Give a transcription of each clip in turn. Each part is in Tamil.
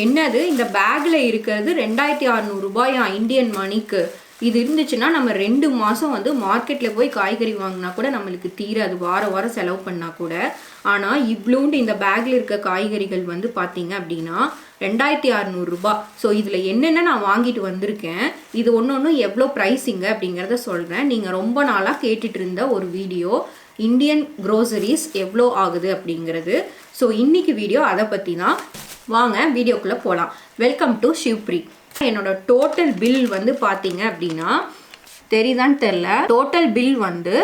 என்னது? இந்த பேக்கில் இருக்கிறது ரெண்டாயிரத்தி அறநூறுபாயா இந்தியன் மணிக்கு? இது இருந்துச்சுன்னா நம்ம ரெண்டு மாதம் வந்து மார்க்கெட்டில் போய் காய்கறி வாங்கினா கூட நம்மளுக்கு தீராது. வாரம் வாரம் செலவு பண்ணால் கூட. ஆனால் இவ்வளோண்டு இந்த பேக்கில் இருக்க காய்கறிகள் வந்து பார்த்தீங்க அப்படின்னா ரெண்டாயிரத்தி அறநூறுரூபா ஸோ இதில் என்னென்ன நான் வாங்கிட்டு வந்திருக்கேன்? இது ஒன்று ஒன்று எவ்வளோ ப்ரைஸிங்க அப்படிங்கிறத சொல்கிறேன் நீங்கள் ரொம்ப நாளாக கேட்டுட்டு இருந்த ஒரு வீடியோ இந்தியன் க்ரோசரிஸ் எவ்வளோ ஆகுது அப்படிங்கிறது. ஸோ இன்னைக்கு வீடியோ அதை பற்றி தான் வாங்க வீடியோக்குள்ளே போகலாம் வெல்கம் டு ஷிவ்ப்ரி என்னோட டோட்டல் பில் வந்து பார்த்தீங்க அப்படின்னா தெரியுதான்னு தெரில டோட்டல் பில் வந்து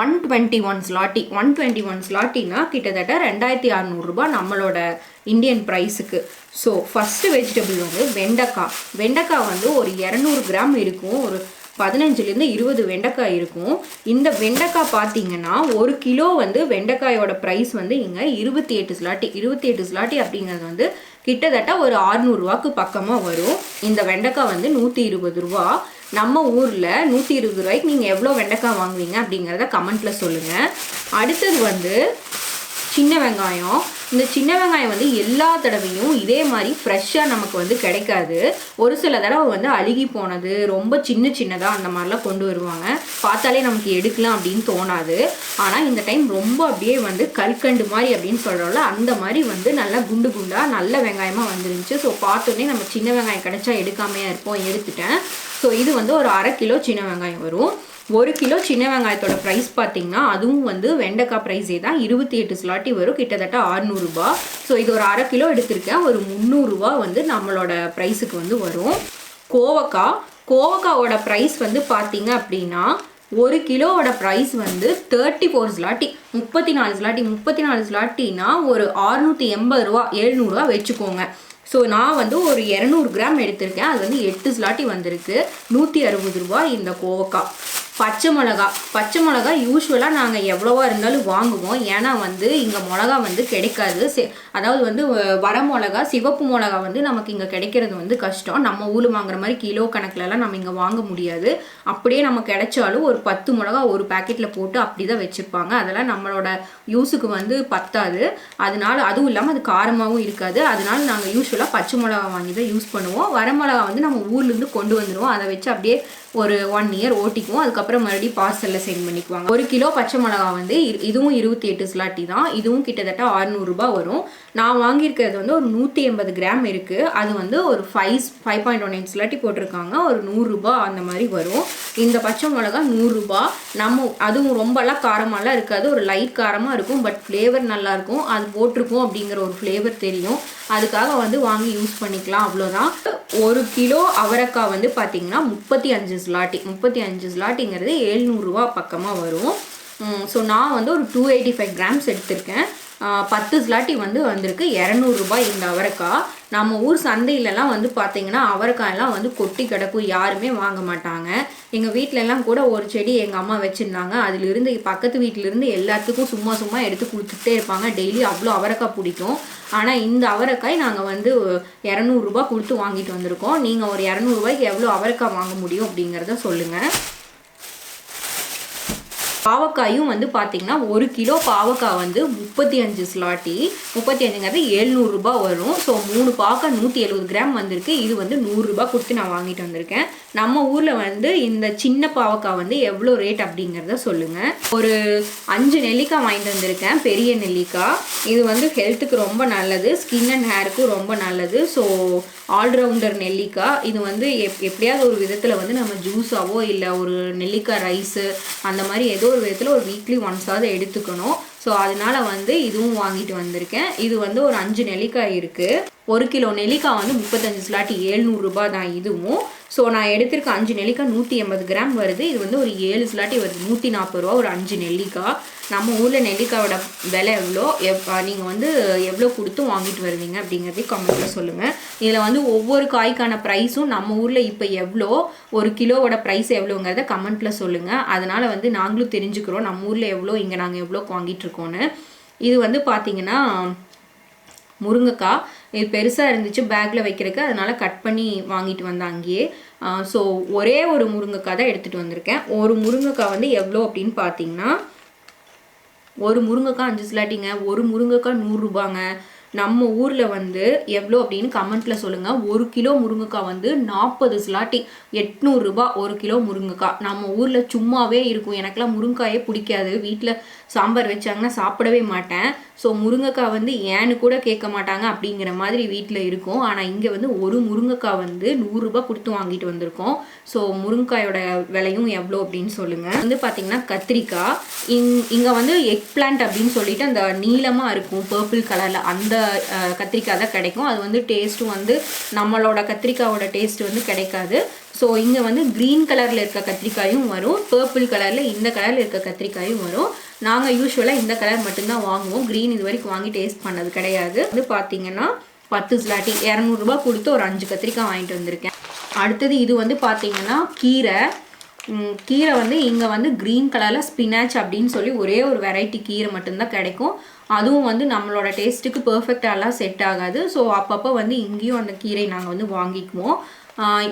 one twenty one zloty one twenty one ஸ்லாட்டினா கிட்டத்தட்ட ரெண்டாயிரத்தி அறநூறுபா நம்மளோட இந்தியன் ப்ரைஸுக்கு ஸோ ஃபஸ்ட்டு வெஜிடபிள் வந்து வெண்டைக்காய். வெண்டைக்காய் வந்து ஒரு இரநூறு கிராம் இருக்கும். ஒரு பதினஞ்சுலேருந்து இருபது வெண்டைக்காய் இருக்கும். இந்த வெண்டைக்காய் பார்த்தீங்கன்னா ஒரு கிலோ வந்து வெண்டைக்காயோட ப்ரைஸ் வந்து இங்கே இருபத்தி எட்டு ஸ்லாட்டி இருபத்தி எட்டு ஸ்லாட்டி அப்படிங்கிறது வந்து கிட்டத்தட்ட ஒரு ஆறுநூறுவாக்கு பக்கமாக வரும். இந்த வெண்டைக்காய் வந்து நூற்றி இருபது ரூபா. நம்ம ஊரில் நூற்றி இருபது ரூபாய்க்கு நீங்கள் எவ்வளோ வெண்டைக்காய் வாங்குவீங்க அப்படிங்கிறத கமெண்ட்டில் சொல்லுங்கள் அடுத்தது வந்து சின்ன வெங்காயம். இந்த சின்ன வெங்காயம் வந்து எல்லா தடவையும் இதே மாதிரி ஃப்ரெஷ்ஷாக நமக்கு வந்து கிடைக்காது. ஒரு சில தடவை வந்து அழுகி போனது ரொம்ப சின்ன சின்னதாக அந்த மாதிரிலாம் கொண்டு வருவாங்க. பார்த்தாலே நமக்கு எடுக்கலாம் அப்படின்னு தோணாது. ஆனால் இந்த டைம் ரொம்ப அப்படியே வந்து கல்கண்டு மாதிரி அப்படின்னு சொல்கிறோம்ல அந்த மாதிரி வந்து நல்லா குண்டு குண்டாக நல்ல வெங்காயமாக வந்துருந்துச்சு. ஸோ பார்த்தோன்னே நம்ம சின்ன வெங்காயம் கிடைச்சா எடுக்காமையாக இருப்போம் எடுத்துட்டேன். ஸோ இது வந்து ஒரு அரை கிலோ சின்ன வெங்காயம் வரும். ஒரு கிலோ சின்ன வெங்காயத்தோட ப்ரைஸ் பார்த்தீங்கன்னா அதுவும் வந்து வெண்டைக்காய் ப்ரைஸே தான். இருபத்தி எட்டு ஸ்லாட்டி வரும். கிட்டத்தட்ட ஆறுநூறுபா ஸோ இது ஒரு அரை கிலோ எடுத்திருக்கேன். ஒரு முந்நூறுரூவா வந்து நம்மளோட ப்ரைஸுக்கு வந்து வரும். கோவக்காய். கோவக்காவோட ப்ரைஸ் வந்து பார்த்தீங்க அப்படின்னா ஒரு கிலோவோட ப்ரைஸ் வந்து தேர்ட்டி ஃபோர் ஸ்லாட்டி முப்பத்தி நாலு ஸ்லாட்டி முப்பத்தி நாலு ஸ்லாட்டினா ஒரு அறுநூற்றி எண்பது ரூபா எழுநூறுவா வச்சுக்கோங்க. ஸோ நான் வந்து ஒரு இரநூறு கிராம் எடுத்திருக்கேன். அது வந்து எட்டு ஸ்லாட்டி வந்திருக்கு. நூற்றி அறுபது ரூபா இந்த கோவக்காய். பச்சை மிளகா. பச்சை மிளகா யூஸ்வலாக நாங்கள் எவ்வளோவா இருந்தாலும் வாங்குவோம். ஏன்னா வந்து இங்கே மிளகா வந்து கிடைக்காது. செ அதாவது வந்து வர மிளகா சிவப்பு மிளகா வந்து நமக்கு இங்கே கிடைக்கிறது வந்து கஷ்டம். நம்ம ஊர் வாங்குற மாதிரி கிலோ கணக்குலலாம் நம்ம இங்கே வாங்க முடியாது. அப்படியே நம்ம கிடைச்சாலும் ஒரு பத்து மிளகா ஒரு பாக்கெட்டில் போட்டு அப்படி தான் வச்சுருப்பாங்க அதெல்லாம் நம்மளோட யூஸுக்கு வந்து பத்தாது. அதனால அதுவும் இல்லாமல் அது காரமாகவும் இருக்காது. அதனால நாங்கள் யூஸ்வலாக பச்சை மிளகா வாங்கி தான் யூஸ் பண்ணுவோம். வர மிளகா வந்து நம்ம ஊர்லேருந்து கொண்டு வந்துடுவோம் அதை வச்சு அப்படியே ஒரு ஒன் இயர் ஓட்டிக்குவோம். அதுக்கப்புறம் மறுபடியும் பார்சலில் சென்ட் பண்ணிக்குவாங்க. ஒரு கிலோ பச்சை மிளகா வந்து இதுவும் இருபத்தி எட்டு ஸ்லாட்டி தான். இதுவும் கிட்டத்தட்ட அறுநூறுபா வரும். நான் வாங்கியிருக்கிறது வந்து ஒரு நூற்றி எண்பது கிராம் இருக்குது அது வந்து ஒரு five five point one eight zloty போட்டிருக்காங்க. ஒரு நூறுரூபா அந்த மாதிரி வரும். இந்த பச்சை மிளகா நூறுரூபா. நம்ம அதுவும் ரொம்பலாம் காரமாலாம் இருக்காது. ஒரு லைட் காரமாக இருக்கும் பட் ஃப்ளேவர் நல்லாயிருக்கும் அது போட்டிருக்கோம் அப்படிங்கிற ஒரு ஃப்ளேவர் தெரியும். அதுக்காக வந்து வாங்கி யூஸ் பண்ணிக்கலாம் அவ்வளோதான். ஒரு கிலோ அவரைக்காய் வந்து பார்த்திங்கன்னா முப்பத்தி அஞ்சு ஸ்லாட்டி முப்பத்தி அஞ்சு ஸ்லாட்டிங்கிறது எழுநூறுவா பக்கமாக வரும். ஸோ நான் வந்து ஒரு டூ எயிட்டி ஃபைவ் கிராம்ஸ் எடுத்திருக்கேன். பத்து ஸ்லாட்டி வந்து வந்திருக்கு. இரநூறுபா இந்த அவரைக்காய். நம்ம ஊர் சந்தையிலலாம் வந்து பார்த்தீங்கன்னா அவரைக்காயெல்லாம் வந்து கொட்டி கிடக்கும். யாருமே வாங்க மாட்டாங்க. எங்கள் வீட்டிலலாம் கூட ஒரு செடி எங்கள் அம்மா வச்சுருந்தாங்க. அதிலிருந்து பக்கத்து வீட்டிலிருந்து எல்லாத்துக்கும் சும்மா சும்மா எடுத்து கொடுத்துட்டே இருப்பாங்க. டெய்லி அவ்வளோ அவரைக்காய் பிடிக்கும். ஆனால் இந்த அவரைக்காய் நாங்கள் வந்து இரநூறுபா கொடுத்து வாங்கிட்டு வந்திருக்கோம். நீங்கள் ஒரு இரநூறுபாய்க்கு எவ்வளோ அவரைக்காய் வாங்க முடியும் அப்படிங்கிறத சொல்லுங்கள் பாவக்காயும் வந்து பார்த்தீங்கன்னா ஒரு கிலோ பாவக்காய் வந்து முப்பத்தி அஞ்சு ஸ்லாட்டி. முப்பத்தி அஞ்சுங்கிறது எழுநூறுபா வரும். ஸோ மூணு பாவக்காய் நூற்றி எழுபது கிராம் வந்திருக்கு. இது வந்து நூறுரூபா கொடுத்து நான் வாங்கிட்டு வந்திருக்கேன். நம்ம ஊரில் வந்து இந்த சின்ன பாவக்காய் வந்து எவ்வளோ ரேட் அப்படிங்கிறத சொல்லுங்கள் ஒரு அஞ்சு நெல்லிக்காய் வாங்கிட்டு வந்திருக்கேன். பெரிய நெல்லிக்காய். இது வந்து ஹெல்த்துக்கு ரொம்ப நல்லது. ஸ்கின் அண்ட் ஹேருக்கும் ரொம்ப நல்லது. ஸோ ஆல்ரவுண்டர் நெல்லிக்காய். இது வந்து எப் எப்படியாவது ஒரு விதத்தில் வந்து நம்ம ஜூஸாவோ இல்லை ஒரு நெல்லிக்காய் ரைஸு அந்த மாதிரி ஏதோ ஒரு விதத்தில் ஒரு வீக்லி ஒன்ஸாவது எடுத்துக்கணும். ஸோ அதனால வந்து இதுவும் வாங்கிட்டு வந்திருக்கேன். இது வந்து ஒரு அஞ்சு நெல்லிக்காய் இருக்குது ஒரு கிலோ நெல்லிக்காய் வந்து முப்பத்தஞ்சு ஸ்லாட்டி ஏழ்நூறுரூபா தான் இதுவும். ஸோ நான் எடுத்திருக்க அஞ்சு நெல்லிக்காய் நூற்றி எண்பது கிராம் வருது. இது வந்து ஒரு ஏழு ஸ்லாட்டி வருது. நூற்றி நாற்பது ரூபா ஒரு அஞ்சு நெல்லிக்காய். நம்ம ஊரில் நெல்லிக்காயோட விலை எவ்வளோ? எவ் நீங்கள் வந்து எவ்வளோ கொடுத்து வாங்கிட்டு வருவீங்க அப்படிங்கிறதையும் கமெண்ட்டில் சொல்லுங்கள் இதில் வந்து ஒவ்வொரு காய்க்கான ப்ரைஸும் நம்ம ஊரில் இப்போ எவ்வளோ? ஒரு கிலோவோட ப்ரைஸ் எவ்வளோங்கிறத கமெண்ட்டில் சொல்லுங்கள் அதனால் வந்து நாங்களும் தெரிஞ்சுக்கிறோம். நம்ம ஊரில் எவ்வளோ? இங்கே நாங்கள் எவ்வளோ வாங்கிட்டு இருக்கோன்னு இது வந்து பார்த்தீங்கன்னா முருங்கைக்காய். இது பெருசாக இருந்துச்சு பேக்கில் வைக்கிறதுக்கு. அதனால் கட் பண்ணி வாங்கிட்டு வந்தேன் அங்கேயே. ஸோ ஒரே ஒரு முருங்கைக்காய் தான் எடுத்துகிட்டு வந்திருக்கேன். ஒரு முருங்கைக்காய் வந்து எவ்வளோ அப்படின்னு பார்த்தீங்கன்னா ஒரு முருங்கைக்காய் அஞ்சு சிலாட்டிங்க. ஒரு முருங்கைக்காய் நூறுரூபாங்க நம்ம ஊரில் வந்து எவ்வளோ அப்படின்னு கமெண்ட்டில் சொல்லுங்கள் ஒரு கிலோ முருங்கைக்காய் வந்து நாற்பது ஸ்லாட்டி எட்நூறுரூபா ஒரு கிலோ முருங்கைக்காய். நம்ம ஊரில் சும்மாவே இருக்கும். எனக்கெல்லாம் முருங்காயே பிடிக்காது. வீட்டில் சாம்பார் வச்சாங்கன்னா சாப்பிடவே மாட்டேன். ஸோ முருங்கைக்காய் வந்து ஏன்னு கூட கேட்க மாட்டாங்க அப்படிங்கிற மாதிரி வீட்டில் இருக்கும். ஆனால் இங்கே வந்து ஒரு முருங்கைக்காய் வந்து நூறுரூபா கொடுத்து வாங்கிட்டு வந்திருக்கோம். ஸோ முருங்கைக்காயோட விலையும் எவ்வளோ அப்படின்னு சொல்லுங்கள் வந்து பார்த்தீங்கன்னா கத்திரிக்காய். இங் இங்கே வந்து எக் பிளான்ட் அப்படின்னு சொல்லிட்டு அந்த நீளமாக இருக்கும் பர்பிள் கலரில் அந்த கத்திரிக்காய் தான் கிடைக்கும். அது வந்து டேஸ்ட்டும் வந்து நம்மளோட கத்திரிக்காயோட டேஸ்ட் வந்து கிடைக்காது. ஸோ இங்கே வந்து க்ரீன் கலரில் இருக்க கத்திரிக்காயும் வரும். பர்பிள் கலரில் இந்த கலரில் இருக்க கத்திரிக்காயும் வரும். நாங்கள் யூஸ்வலாக இந்த கலர் மட்டும்தான் வாங்குவோம். க்ரீன் இது வரைக்கும் வாங்கி டேஸ்ட் பண்ணது கிடையாது. வந்து பார்த்தீங்கன்னா பத்து ஸ்லாட்டி இரநூறுபா கொடுத்து ஒரு அஞ்சு கத்திரிக்காய் வாங்கிட்டு வந்திருக்கேன். அடுத்தது இது வந்து பார்த்தீங்கன்னா கீரை. கீரை வந்து இங்கே வந்து க்ரீன் கலரில் ஸ்பினாச் அப்படின்னு சொல்லி ஒரே ஒரு வெரைட்டி கீரை மட்டும்தான் கிடைக்கும். அதுவும் வந்து நம்மளோட டேஸ்ட்டுக்கு பர்ஃபெக்டாலாம் செட் ஆகாது. ஸோ அப்பப்போ வந்து இங்கேயும் அந்த கீரை நாங்கள் வந்து வாங்கிக்குவோம்.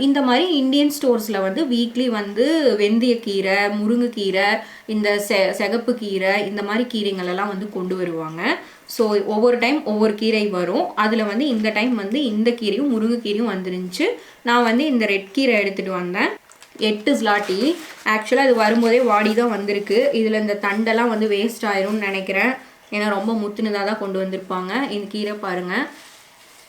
இந்த மாதிரி இந்தியன் ஸ்டோர்ஸில் வந்து வீக்லி வந்து வெந்தயக்கீரை முருங்கைக்கீரை இந்த செ சிகப்பு கீரை இந்த மாதிரி கீரைகள் எல்லாம் வந்து கொண்டு வருவாங்க. ஸோ ஒவ்வொரு டைம் ஒவ்வொரு கீரை வரும். அதில் வந்து இந்த டைம் வந்து இந்த கீரையும் முருங்கைக்கீரையும் வந்துருந்துச்சு. நான் வந்து இந்த ரெட் கீரை எடுத்துகிட்டு வந்தேன். எட்டு ஸ்லாட்டி ஆக்சுவலாக அது வரும்போதே வாடி தான் வந்திருக்கு. இதில் இந்த தண்டெல்லாம் வந்து வேஸ்ட் ஆயிரும்னு நினைக்கிறேன். ஏன்னா ரொம்ப முத்துனதாக தான் கொண்டு வந்திருப்பாங்க. இந்த கீரை பாருங்கள்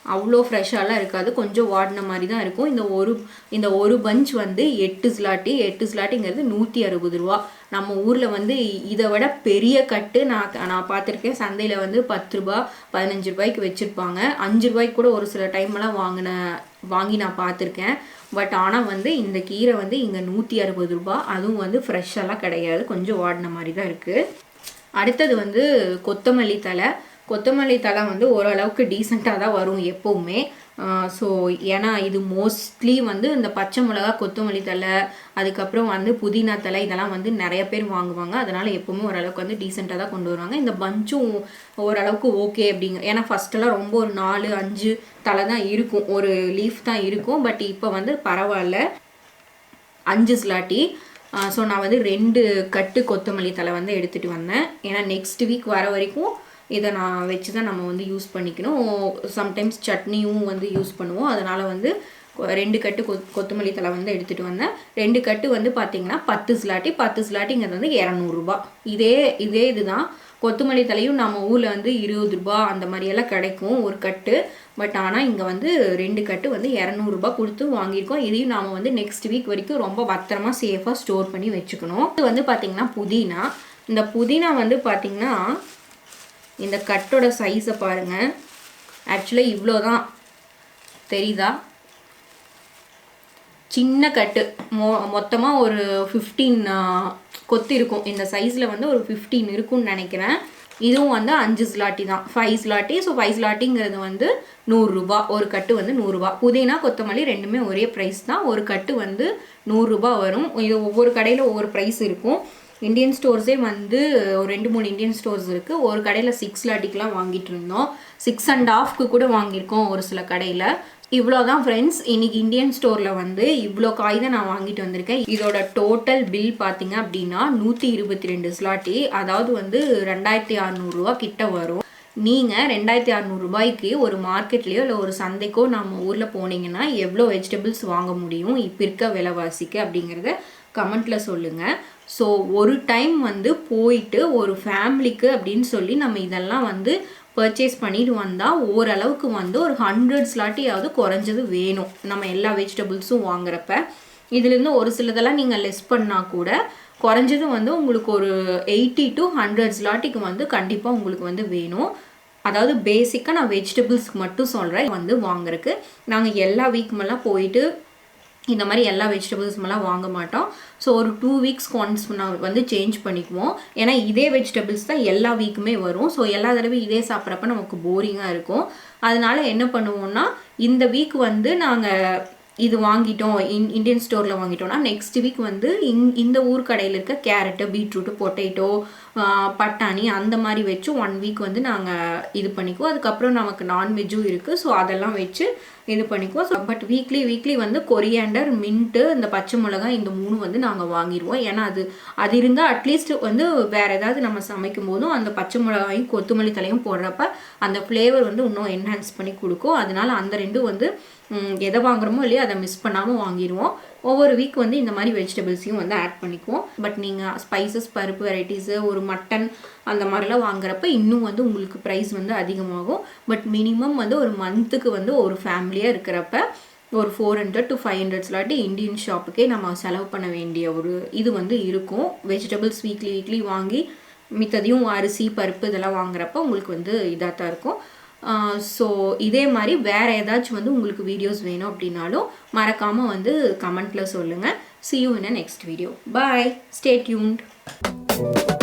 அவ்வளோ ஃப்ரெஷ்ஷாலாம் இருக்காது. கொஞ்சம் வாடின மாதிரி தான் இருக்கும். இந்த ஒரு இந்த ஒரு பஞ்ச் வந்து எட்டு ஸ்லாட்டி எட்டு ஸ்லாட்டிங்கிறது நூற்றி அறுபது ரூபா. நம்ம ஊரில் வந்து இதை விட பெரிய கட்டு நான் நான் பார்த்துருக்கேன். சந்தையில் வந்து பத்து ரூபா பதினஞ்சு ரூபாய்க்கு வச்சுருப்பாங்க. அஞ்சு ரூபாய்க்கு கூட ஒரு சில டைம்லாம் வாங்கின வாங்கி நான் பார்த்துருக்கேன். பட் ஆனால் வந்து இந்த கீரை வந்து இங்கே நூற்றி அறுபது ரூபா. அதுவும் வந்து ஃப்ரெஷ்ஷெல்லாம் கிடையாது. கொஞ்சம் வாடின மாதிரி தான் இருக்குது அடுத்தது வந்து கொத்தமல்லி தலை கொத்தமல்லி தலை வந்து ஓரளவுக்கு டீசெண்டாக தான் வரும் எப்போவுமே. ஸோ ஏன்னா இது மோஸ்ட்லி வந்து இந்த பச்சை மிளகா கொத்தமல்லி தலை அதுக்கப்புறம் வந்து புதினா தலை இதெல்லாம் வந்து நிறைய பேர் வாங்குவாங்க. அதனால் எப்போவுமே ஓரளவுக்கு வந்து டீசெண்டாக தான் கொண்டு வருவாங்க. இந்த பஞ்சும் ஓரளவுக்கு ஓகே அப்படிங்க ஏன்னா ஃபஸ்ட்டெல்லாம் ரொம்ப ஒரு நாலு அஞ்சு தலை தான் இருக்கும். ஒரு லீஃப் தான் இருக்கும். பட் இப்போ வந்து பரவாயில்ல. அஞ்சு ஸ்லாட்டி ஸோ நான் வந்து ரெண்டு கட்டு கொத்தமல்லி தலை வந்து எடுத்துகிட்டு வந்தேன். ஏன்னா நெக்ஸ்ட் வீக் வர வரைக்கும் இதை நான் வச்சு தான் நம்ம வந்து யூஸ் பண்ணிக்கணும். சம்டைம்ஸ் சட்னியும் வந்து யூஸ் பண்ணுவோம். அதனால் வந்து ரெண்டு கட்டு கொ கொத்தமல்லி தலை வந்து எடுத்துகிட்டு வந்தேன். ரெண்டு கட்டு வந்து பார்த்தீங்கன்னா பத்து ஸ்லாட்டி பத்து ஸ்லாட்டிங்கிறது வந்து இரநூறுபா இதே இதே இதுதான். கொத்தமல்லி தலையும் நம்ம ஊரில் வந்து இருபது ரூபா அந்த மாதிரியெல்லாம் கிடைக்கும் ஒரு கட்டு. பட் ஆனால் இங்கே வந்து ரெண்டு கட்டு வந்து இரநூறுபா கொடுத்து வாங்கியிருக்கோம். இதையும் நாம் வந்து நெக்ஸ்ட் வீக் வரைக்கும் ரொம்ப பத்திரமா சேஃபாக ஸ்டோர் பண்ணி வச்சுக்கணும். இது வந்து பார்த்திங்கன்னா புதினா. இந்த புதினா வந்து பார்த்திங்கன்னா இந்த கட்டோட சைஸை பாருங்கள் ஆக்சுவலாக இவ்வளோ தான் தெரியுதா? சின்ன கட்டு. மொ மொத்தமாக ஒரு ஃபிஃப்டீன் கொத்து இருக்கும். இந்த சைஸில் வந்து ஒரு ஃபிஃப்டீன் இருக்கும்னு நினைக்கிறேன். இதுவும் வந்து அஞ்சு ஸ்லாட்டி தான். ஃபைவ் ஸ்லாட்டி ஸோ ஃபைவ் ஸ்லாட்டிங்கிறது வந்து நூறுரூபா. ஒரு கட்டு வந்து நூறுரூபா. புதினா கொத்தமல்லி ரெண்டுமே ஒரே ப்ரைஸ் தான். ஒரு கட்டு வந்து நூறுரூபா வரும். இது ஒவ்வொரு கடையில் ஒவ்வொரு ப்ரைஸ் இருக்கும். இந்தியன் ஸ்டோர்ஸே வந்து ஒரு ரெண்டு மூணு இந்தியன் ஸ்டோர்ஸ் இருக்குது ஒரு கடையில் சிக்ஸ் லாட்டிக்கெலாம் வாங்கிட்டு இருந்தோம். சிக்ஸ் அண்ட் ஆஃப்க்கு கூட வாங்கியிருக்கோம் ஒரு சில கடையில். இவ்வளோ தான் ஃப்ரெண்ட்ஸ் இன்னைக்கு இந்தியன் ஸ்டோரில் வந்து இவ்வளோ காய் தான் நான் வாங்கிட்டு வந்திருக்கேன். இதோட டோட்டல் பில் பார்த்தீங்க அப்படின்னா நூற்றி இருபத்தி ரெண்டு ஸ்லாட்டி அதாவது வந்து ரெண்டாயிரத்தி அறநூறுரூவா கிட்ட வரும். நீங்கள் ரெண்டாயிரத்தி அறநூறுபாய்க்கு ஒரு மார்க்கெட்லேயோ இல்லை ஒரு சந்தைக்கோ நம்ம ஊரில் போனீங்கன்னா எவ்வளோ வெஜிடபிள்ஸ் வாங்க முடியும் இப்போ இருக்க விலைவாசிக்கு அப்படிங்கிறத கமெண்ட்டில் சொல்லுங்கள் ஸோ ஒரு டைம் வந்து போயிட்டு ஒரு ஃபேமிலிக்கு அப்படின்னு சொல்லி நம்ம இதெல்லாம் வந்து பர்ச்சேஸ் பண்ணிட்டு வந்தால் ஓரளவுக்கு வந்து ஒரு ஹண்ட்ரட் ஸ்லாட்டியாவது குறைஞ்சது வேணும். நம்ம எல்லா வெஜிடபிள்ஸும் வாங்குறப்ப. இதுலேருந்து ஒரு சிலதெல்லாம் நீங்கள் லெஸ் பண்ணால் கூட குறைஞ்சது வந்து உங்களுக்கு ஒரு எயிட்டி டு ஹண்ட்ரட் ஸ்லாட்டிக்கு வந்து கண்டிப்பாக உங்களுக்கு வந்து வேணும். அதாவது பேசிக்காக நான் வெஜிடபிள்ஸ்க்கு மட்டும் சொல்கிறேன் வந்து வாங்குறதுக்கு. நாங்கள் எல்லா வீக்குமெல்லாம் போயிட்டு இந்த மாதிரி எல்லா வெஜிடபிள்ஸ்மெல்லாம் வாங்க மாட்டோம். ஸோ ஒரு டூ வீக்ஸ் ஒன்ஸ் நான் வந்து சேஞ்ச் பண்ணிக்குவோம். ஏன்னா இதே வெஜிடபிள்ஸ் தான் எல்லா வீக்குமே வரும். ஸோ எல்லா தடவையும் இதே சாப்பிட்றப்ப நமக்கு போரிங்காக இருக்கும். அதனால என்ன பண்ணுவோம்னா இந்த வீக் வந்து நாங்கள் இது வாங்கிட்டோம் இன் இந்தியன் ஸ்டோரில் வாங்கிட்டோம்னா நெக்ஸ்ட் வீக் வந்து இங் இந்த ஊர் கடையில் இருக்க கேரட்டு பீட்ரூட்டு பொட்டேட்டோ பட்டாணி அந்த மாதிரி வச்சு ஒன் வீக் வந்து நாங்கள் இது பண்ணிக்குவோம். அதுக்கப்புறம் நமக்கு நான்வெஜ்ஜும் இருக்குது ஸோ அதெல்லாம் வச்சு இது பண்ணிக்குவோம். ஸோ பட் வீக்லி வீக்லி வந்து கொரியாண்டர் மின்ட்டு இந்த பச்சை மிளகாய் இந்த மூணு வந்து நாங்கள் வாங்கிடுவோம் ஏன்னா அது அது இருந்தால் அட்லீஸ்ட் வந்து வேறு ஏதாவது நம்ம சமைக்கும் போதும் அந்த பச்சை மிளகாயும் கொத்தமல்லி தலையும் போடுறப்ப அந்த ஃப்ளேவர் வந்து இன்னும் என்ஹான்ஸ் பண்ணி கொடுக்கும். அதனால் அந்த ரெண்டும் வந்து எதை வாங்குறோமோ இல்லையோ அதை மிஸ் பண்ணாமல் வாங்கிடுவோம் ஒவ்வொரு வீக் வந்து இந்த மாதிரி வெஜிடபிள்ஸையும் வந்து ஆட் பண்ணிக்குவோம். பட் நீங்கள் ஸ்பைசஸ் பருப்பு வெரைட்டிஸு ஒரு மட்டன் அந்த மாதிரிலாம் வாங்குறப்ப இன்னும் வந்து உங்களுக்கு ப்ரைஸ் வந்து அதிகமாகும். பட் மினிமம் வந்து ஒரு மந்த்துக்கு வந்து ஒரு ஃபேமிலியாக இருக்கிறப்ப ஒரு four hundred to five hundred இல்லாட்டி இந்தியன் ஷாப்புக்கே நம்ம செலவு பண்ண வேண்டிய ஒரு இது வந்து இருக்கும். வெஜிடபிள்ஸ் வீக்லி வீக்லி வாங்கி மித்ததையும் அரிசி பருப்பு இதெல்லாம் வாங்குறப்ப உங்களுக்கு வந்து இதாக தான் இருக்கும். ஸோ இதே மாதிரி வேறு ஏதாச்சும் வந்து உங்களுக்கு வீடியோஸ் வேணும் அப்படின்னாலும் மறக்காமல் வந்து கமெண்ட்டில் சொல்லுங்கள் see you in a next video bye stay tuned